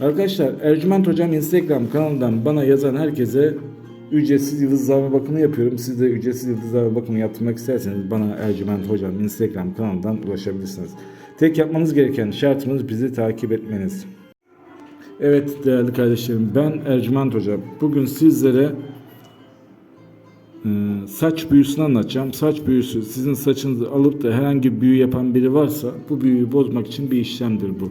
Arkadaşlar Ercüment Hocam Instagram kanalından bana yazan herkese ücretsiz yıldızlama bakımı yapıyorum. Siz de ücretsiz yıldızlama bakımı yaptırmak isterseniz bana Ercüment Hocam Instagram kanalından ulaşabilirsiniz. Tek yapmanız gereken şartımız bizi takip etmeniz. Evet değerli kardeşlerim ben Ercüment Hocam. Bugün sizlere ee, saç büyüsünü anlatacağım. Saç büyüsü sizin saçınızı alıp da herhangi bir büyü yapan biri varsa bu büyüyü bozmak için bir işlemdir bu.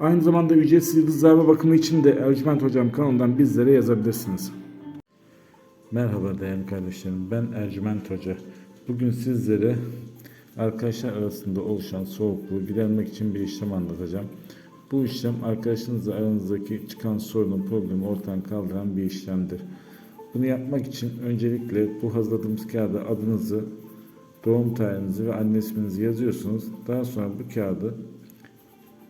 Aynı zamanda ücretsiz yıldızlarla bakımı için de Ercüment Hocam kanalından bizlere yazabilirsiniz. Merhaba değerli kardeşlerim. Ben Ercüment Hoca. Bugün sizlere arkadaşlar arasında oluşan soğukluğu gidermek için bir işlem anlatacağım. Bu işlem arkadaşınızla aranızdaki çıkan sorunu, problemi ortadan kaldıran bir işlemdir. Bunu yapmak için öncelikle bu hazırladığımız kağıda adınızı, doğum tarihinizi ve anne isminizi yazıyorsunuz. Daha sonra bu kağıdı